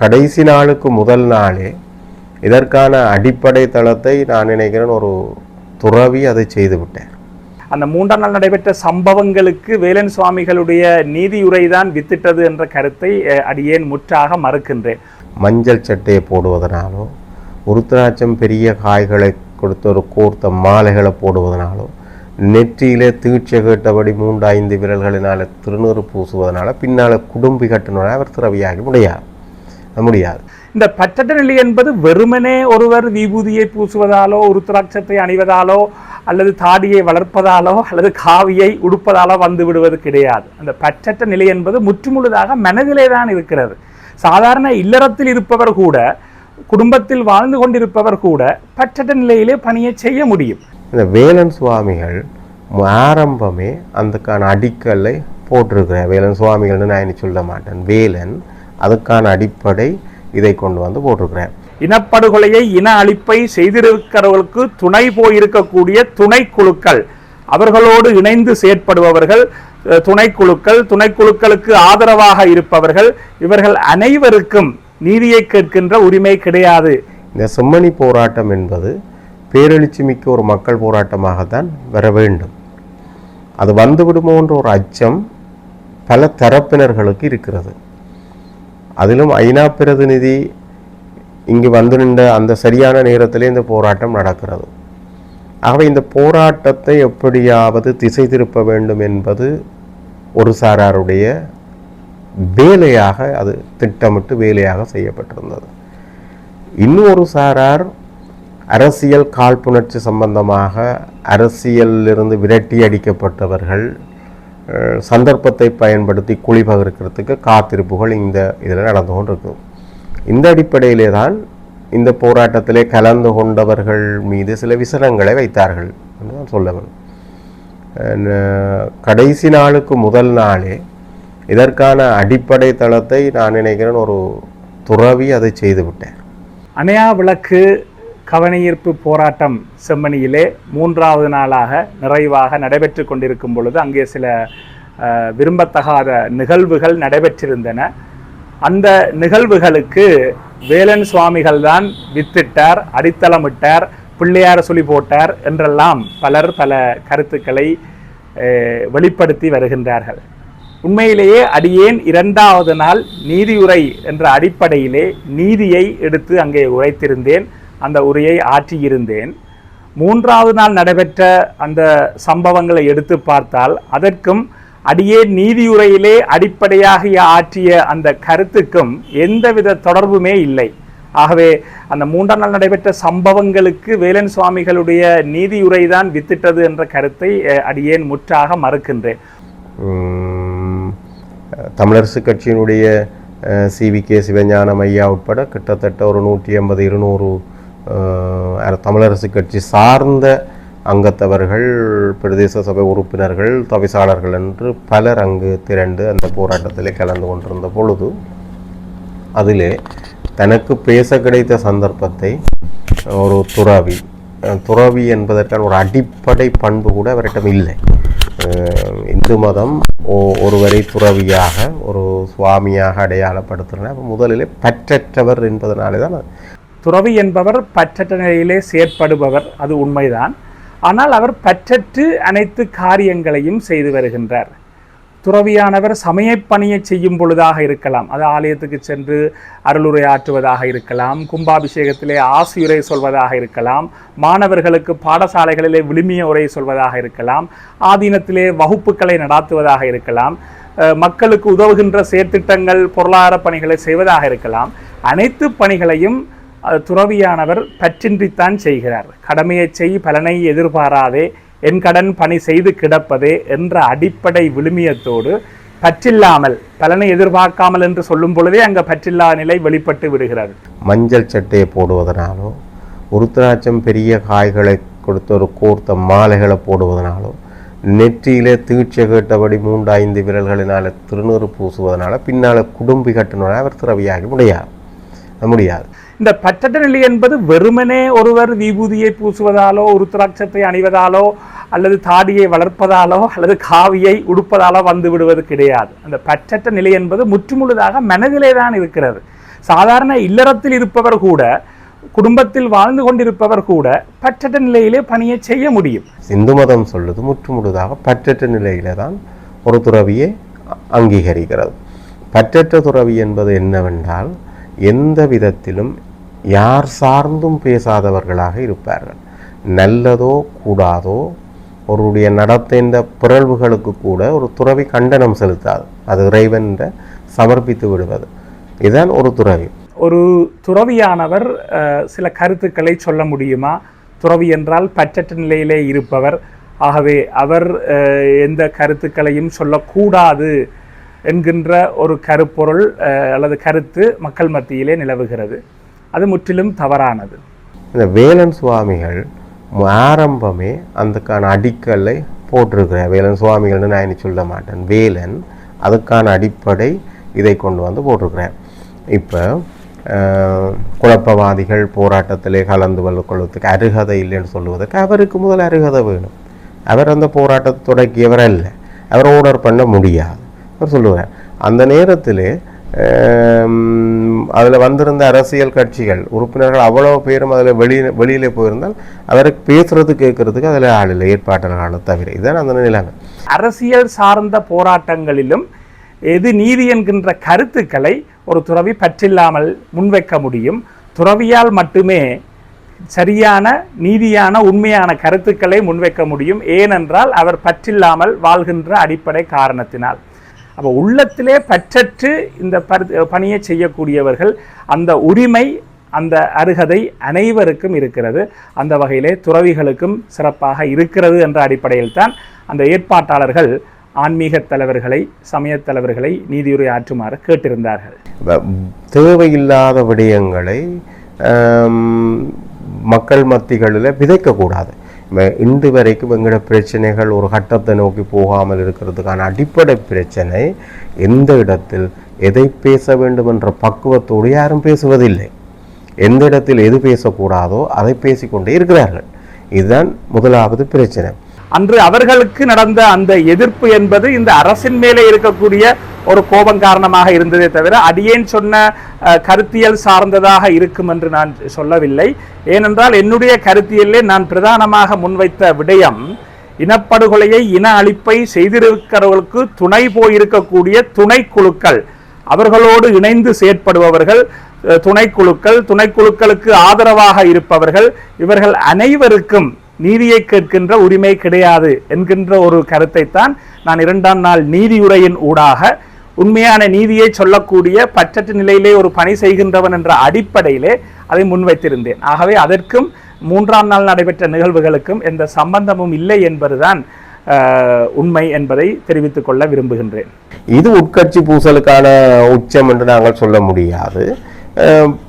கடைசி நாளுக்கு முதல் நாளே இதற்கான அடிப்படை தளத்தை நான் நினைக்கிறேன் ஒரு துறவி அதை செய்து விட்டேன் அந்த மூன்றாம் நாள் நடைபெற்ற சம்பவங்களுக்கு வேலன் சுவாமிகளுடைய நீதியுரைதான் வித்திட்டது என்ற கருத்தை அடியேன் முற்றாக மறுக்கின்றேன். மஞ்சள் சட்டையை போடுவதனாலோ உருத்திராட்சம் பெரிய காய்களை கொடுத்த ஒரு கோர்த்த மாலைகளை போடுவதனாலோ நெற்றியிலே தீட்சை கேட்டபடி மூன்று ஐந்து விரல்களினால திருநூறு பூசுவதனால பின்னால் குடும்பி கட்டினால அவர் துறவியாகி முடியாது முடியாது. இந்த பற்றற்ற நிலை என்பது வெறுமனே ஒருவர் விபூதியை பூசுவதாலோ உருத்திராட்சத்தை அணிவதாலோ அல்லது தாடியை வளர்ப்பதாலோ அல்லது காவியை உடுப்பதாலோ வந்து விடுவது கிடையாது. அந்த பற்றற்ற நிலை என்பது முற்றுமுழுதாக மனதிலே தான் இருக்கிறது. சாதாரண இல்லறத்தில் இருப்பவர் கூட குடும்பத்தில் வாழ்ந்து கொண்டிருப்பவர் கூட பற்றற்ற நிலையிலே பணியை செய்ய முடியும். இந்த வேலன் சுவாமிகள் ஆரம்பமே அதுக்கான அடிக்கல்லை போட்டிருக்கிறார். வேலன் சுவாமிகள்னு நான் இனி சொல்ல மாட்டேன். வேலன் அதுக்கான அடிப்படை இதை கொண்டு வந்து போட்டிருக்கிறார் இனப்படுகொலையை இன அழிப்பை செய்திருக்கிறவர்களுக்கு துணை போயிருக்கக்கூடிய துணைக்குழுக்கள் அவர்களோடு இணைந்து செயற்படுபவர்கள் துணைக்குழுக்கள் துணைக்குழுக்களுக்கு ஆதரவாக இருப்பவர்கள் இவர்கள் அனைவருக்கும் நீதியை கேட்கின்ற உரிமை கிடையாது. இந்த செம்மணி போராட்டம் என்பது பேரெழுச்சி மிக்க ஒரு மக்கள் போராட்டமாகத்தான் வர வேண்டும். அது வந்துவிடுமோன்ற ஒரு அச்சம் பல தரப்பினர்களுக்கு இருக்கிறது. அதிலும் ஐநா பிரதிநிதி இங்கு வந்து நின்ற அந்த சரியான நேரத்திலே இந்த போராட்டம் நடக்கிறது. ஆகவே இந்த போராட்டத்தை எப்படியாவது திசை திருப்ப வேண்டும் என்பது ஒரு சாராருடைய வேலையாக அது திட்டமிட்டு வேலையாக செய்யப்பட்டிருந்தது. இன்னொரு சாரார் அரசியல் காழ்ப்புணர்ச்சி சம்பந்தமாக அரசியலிலிருந்து விரட்டி அடிக்கப்பட்டவர்கள் சந்தர்ப்பத்தை பயன்படுத்தி குழிபகர்க்கிறதுக்கு காத்திருப்புகள் இந்த இதில் நடந்து கொண்டிருக்கு இந்த அடிப்படையிலே தான் இந்த போராட்டத்திலே கலந்து கொண்டவர்கள் மீது சில விசனங்களை வைத்தார்கள் என்று நான் சொல்ல வேண்டும் கடைசி நாளுக்கு முதல் நாளே இதற்கான அடிப்படை தளத்தை நான் நினைக்கிறேன் ஒரு துறவி அதை செய்துவிட்டேன் அணையா விளக்கு கவனஈர்ப்பு போராட்டம் செம்மணியிலே மூன்றாவது நாளாக நிறைவாக நடைபெற்று கொண்டிருக்கும் பொழுது அங்கே சில விரும்பத்தகாத நிகழ்வுகள் நடைபெற்றிருந்தன. அந்த நிகழ்வுகளுக்கு வேலன் சுவாமிகள் தான் வித்திட்டார் அடித்தளமிட்டார் பிள்ளையார் சொல்லி போட்டார் என்றெல்லாம் பலர் பல கருத்துக்களை வெளிப்படுத்தி வருகின்றார்கள். உண்மையிலேயே அடியேன் இரண்டாவது நாள் நீதியுரை என்ற அடிப்படையிலே நீதியை எடுத்து அங்கே உரைத்திருந்தேன். அந்த உரையை ஆற்றியிருந்தேன். மூன்றாவது நாள் நடைபெற்ற அந்த சம்பவங்களை எடுத்து பார்த்தால் அதற்கும் அடியேன் நீதியுரையிலே அடிப்படையாக ஆற்றிய அந்த கருத்துக்கும் எந்தவித தொடர்புமே இல்லை. ஆகவே அந்த மூன்றாம் நாள் நடைபெற்ற சம்பவங்களுக்கு வேலன் சுவாமிகளுடைய நீதியுரை தான் வித்திட்டது என்ற கருத்தை அடியேன் முற்றாக மறுக்கின்றேன். தமிழரசு கட்சியினுடைய சிவி கே சிவஞானம் ஐயா உட்பட கிட்டத்தட்ட ஒரு நூற்றி ஐம்பது இருநூறு தமிழரசு கட்சி சார்ந்த அங்கத்தவர்கள் பிரதேச சபை உறுப்பினர்கள் தவிசாளர்கள் என்று பலர் அங்கு திரண்டு அந்த போராட்டத்தில் கலந்து கொண்டிருந்த பொழுது அதிலே தனக்கு பேச கிடைத்த சந்தர்ப்பத்தை ஒரு துறவி துறவி என்பதற்கான ஒரு அடிப்படை பண்பு கூட அவரிடம் இல்லை. இந்து மதம் ஒருவரை துறவியாக ஒரு சுவாமியாக அடையாளப்படுத்துகிறேன் அப்ப முதலிலே பற்றற்றவர் என்பதனாலே தான் துறவி என்பவர் பற்றற்ற நிலையிலே செயற்படுபவர் அது உண்மைதான். ஆனால் அவர் பற்றற்று அனைத்து காரியங்களையும் செய்து வருகின்றார். துறவியானவர் சமயப்பணியை செய்யும் பொழுதாக இருக்கலாம். அது ஆலயத்துக்கு சென்று அருளுரையாற்றுவதாக இருக்கலாம். கும்பாபிஷேகத்திலே ஆசியுரை சொல்வதாக இருக்கலாம். மாணவர்களுக்கு பாடசாலைகளிலே விழுமிய உரை சொல்வதாக இருக்கலாம். ஆதீனத்திலே வகுப்புகளை நடாத்துவதாக இருக்கலாம். மக்களுக்கு உதவுகின்ற செயற்திட்டங்கள் பொருளாதார பணிகளை செய்வதாக இருக்கலாம். அனைத்து பணிகளையும் துறவியானவர் பற்றின்றித்தான் செய்கிறார். கடமையை செய் பலனை எதிர்பாராதே. என் கடன் பணி செய்து கிடப்பதே என்ற அடிப்படை விழுமியத்தோடு பற்றில்லாமல் பலனை எதிர்பார்க்காமல் என்று சொல்லும் பொழுதே அங்கே பற்றில்லா நிலை வெளிப்பட்டு விடுகிறது. மஞ்சள் சட்டையை போடுவதனாலோ உருத்திராட்சம் பெரிய காய்களை கொடுத்த ஒரு கோர்த்த மாலைகளை போடுவதனாலோ நெற்றியிலே தீட்சை கேட்டபடி மூன்று ஐந்து விரல்களினால திருநூறு பூசுவதனால பின்னால் குடும்பி கட்டினால அவர் துறவியாகி முடியாது முடியாது இந்த பற்றற்ற நிலை என்பது வெறுமனே ஒருவர் விபூதியை பூசுவதாலோ உருத்ராட்சத்தை அணிவதாலோ அல்லது தாடியை வளர்ப்பதாலோ அல்லது காவியை உடுப்பதாலோ வந்து விடுவது கிடையாது. அந்த பற்றற்ற நிலை என்பது முற்றுமுழுதாக மனதிலே தான் இருக்கிறது. சாதாரண இல்லறத்தில் இருப்பவர் கூட குடும்பத்தில் வாழ்ந்து கொண்டிருப்பவர் கூட பற்றற்ற நிலையிலே பணியை செய்ய முடியும். இந்து மதம் சொல்லுது முற்றுமுழுதாக பற்றற்ற நிலையில தான் ஒரு துறவியை அங்கீகரிக்கிறது. பற்றற்ற துறவி என்பது என்னவென்றால் எந்த விதத்திலும் யார் சார்ந்தும் பேசாதவர்களாக இருப்பார்கள். நல்லதோ கூடாதோ அவருடைய நடத்தைந்த பிறழ்வுகளுக்கு கூட ஒரு துறவி கண்டனம் செலுத்தாது. அது இறைவன் சமர்ப்பித்து விடுவது. இதுதான் ஒரு துறவி. ஒரு துறவியானவர் சில கருத்துக்களை சொல்ல முடியுமா? துறவி என்றால் பற்றற்ற நிலையிலே இருப்பவர். ஆகவே அவர் எந்த கருத்துக்களையும் சொல்லக்கூடாது என்கின்ற ஒரு கருப்பொருள் அல்லது கருத்து மக்கள் மத்தியிலே நிலவுகிறது. அது முற்றிலும் தவறானது. இந்த வேலன் சுவாமிகள் ஆரம்பமே அதுக்கான அடிக்கல்லை போட்டிருக்கிறேன் வேலன் சுவாமிகள்னு நான் என்ன சொல்ல மாட்டேன். வேலன் அதுக்கான அடிப்படை இதை கொண்டு வந்து போட்டிருக்கிறேன் இப்போ குழப்பவாதிகள் போராட்டத்திலே கலந்து கொள்ள- கொள்வதற்கு அருகதை இல்லைன்னு சொல்லுவதற்கு அவருக்கு முதல் அருகதை வேணும். அவர் அந்த போராட்டத்தை தொடக்கியவர் அல்ல. அவர் ஓர்டர் பண்ண முடியாது. அவர் சொல்லுவார் அந்த நேரத்திலே அதில் வந்திருந்த அரசியல் கட்சிகள் உறுப்பினர்கள் அவ்வளோ பேரும் அதில் வெளியே வெளியில் போயிருந்தால் அவருக்கு பேசுறது கேட்கறதுக்கு அதில் ஆள் இல்லை ஏற்பாட்டாளர்களான தவிர. இதுதான் அந்த நிலைமை. அரசியல் சார்ந்த போராட்டங்களிலும் எது நீதி என்கின்ற கருத்துக்களை ஒரு துறவி பற்றில்லாமல் முன்வைக்க முடியும். துறவியால் மட்டுமே சரியான நீதியான உண்மையான கருத்துக்களை முன்வைக்க முடியும். ஏனென்றால் அவர் பற்றில்லாமல் வாழ்கின்ற அடிப்படை காரணத்தினால். அப்போ உள்ளத்திலே பற்றற்று இந்த பணியை செய்யக்கூடியவர்கள் அந்த உரிமை அந்த அருகதை அனைவருக்கும் இருக்கிறது. அந்த வகையிலே துறவிகளுக்கும் சிறப்பாக இருக்கிறது என்ற அடிப்படையில் தான் அந்த ஏற்பாட்டாளர்கள் ஆன்மீக தலைவர்களை சமயத் தலைவர்களை நீதியுரை ஆற்றுமாறு கேட்டிருந்தார்கள். தேவையில்லாத விடயங்களை மக்கள் மத்திகளில் விதைக்கக்கூடாது. இன்று வரைக்கும் எங்களோட பிரச்சனைகள் ஒரு கட்டத்தை நோக்கி போகாமல் இருக்கிறதுக்கான அடிப்படை பிரச்சனை எந்த இடத்தில் எதை பேச வேண்டும் என்ற பக்குவத்தோடு யாரும் பேசுவதில்லை. எந்த இடத்தில் எது பேசக்கூடாதோ அதை பேசிக்கொண்டே இருக்கிறார்கள். இதுதான் முதலாவது பிரச்சனை. அன்று அவர்களுக்கு நடந்த அந்த எதிர்ப்பு என்பது இந்த அரசின் மேலே இருக்கக்கூடிய ஒரு கோபம் காரணமாக இருந்ததே தவிர அடியேன் சொன்ன கருத்தியல் சார்ந்ததாக இருக்கும் என்று நான் சொல்லவில்லை. ஏனென்றால் என்னுடைய கருத்தியலே நான் பிரதானமாக முன்வைத்த விடயம் இனப்படுகொலையை இன அழிப்பை செய்திருக்கிறவர்களுக்கு துணை போயிருக்கக்கூடிய துணைக்குழுக்கள் அவர்களோடு இணைந்து செயற்படுபவர்கள் துணைக்குழுக்கள் துணைக்குழுக்களுக்கு ஆதரவாக இருப்பவர்கள். இவர்கள் அனைவருக்கும் நீதியை கேட்கின்ற உரிமை கிடையாது என்கின்ற ஒரு கருத்தைத்தான் நான் இரண்டாம் நாள் நீதியுரையின் ஊடாக உண்மையான நீதியை சொல்லக்கூடிய பற்றற்ற நிலையிலே ஒரு பணி செய்கின்றவன் என்ற அடிப்படையிலே அதை முன்வைத்திருந்தேன். ஆகவே அதற்கும் மூன்றாம் நாள் நடைபெற்ற நிகழ்வுகளுக்கும் எந்த சம்பந்தமும் இல்லை என்பதுதான் உண்மை என்பதை தெரிவித்துக் கொள்ள விரும்புகின்றேன். இது உட்கட்சி பூசலுக்கான உச்சம் என்று நாங்கள் சொல்ல முடியாது.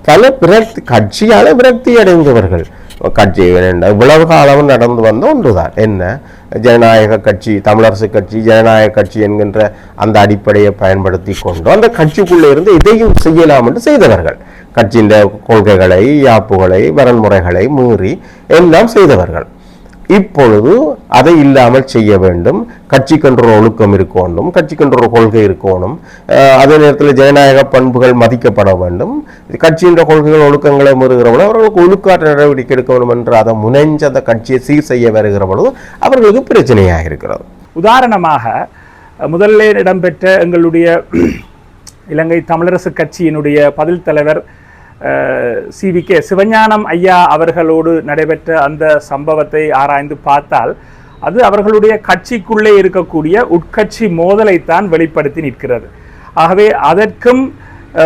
பல விரக்தி கட்சியால விரக்தி அடைந்தவர்கள் கட்சி இவ்வளவு காலம் நடந்து வந்த ஒன்றுதான். என்ன? ஜனநாயக கட்சி தமிழரசு கட்சி ஜனநாயக கட்சி என்கின்ற அந்த அடிப்படையை பயன்படுத்தி கொண்டு அந்த கட்சிக்குள்ளே இருந்து இதையும் செய்யலாம் என்று செய்தவர்கள். கட்சியின் கொள்கைகளை யாப்புகளை வரன்முறைகளை மீறி எல்லாம் செய்தவர்கள். இப்பொழுது அதை இல்லாமல் செய்ய வேண்டும். கட்சி ஒரு ஒழுக்கம் இருக்கணும் கட்சி ஒரு கொள்கை இருக்கணும் அதே நேரத்தில் ஜனநாயக பண்புகள் மதிக்கப்பட வேண்டும். கட்சியின் கொள்கைகள் ஒழுக்கங்களை மீறுகிறவர்கள் அவர்களுக்கு ஒழுக்காற்ற நடவடிக்கை எடுக்க வேண்டும் என்று அதை முனைஞ்சு அந்த கட்சியை சீர் செய்ய வருகிற பொழுது அவர்களுக்கு பிரச்சனையாக இருக்கிறது. உதாரணமாக முதல்ல இடம்பெற்ற எங்களுடைய இலங்கை தமிழரசு கட்சியினுடைய பதில் தலைவர் சி வி கே சிவஞானம் ஐயா அவர்களோடு நடைபெற்ற அந்த சம்பவத்தை ஆராய்ந்து பார்த்தால் அது அவர்களுடைய கட்சிக்குள்ளே இருக்கக்கூடிய உட்கட்சி மோதலைத்தான் வெளிப்படுத்தி நிற்கிறது. ஆகவே அதற்கும்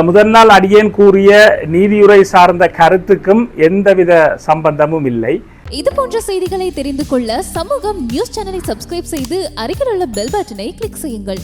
முதல் நாள் அடியேன் கூறிய நீதியுரை சார்ந்த கருத்துக்கும் எந்தவித சம்பந்தமும் இல்லை. இது போன்ற செய்திகளை தெரிந்து கொள்ள சமூகம் நியூஸ் சேனலை சப்ஸ்கிரைப் செய்து அருகில் உள்ள பெல் பட்டனை கிளிக் செய்யுங்கள்.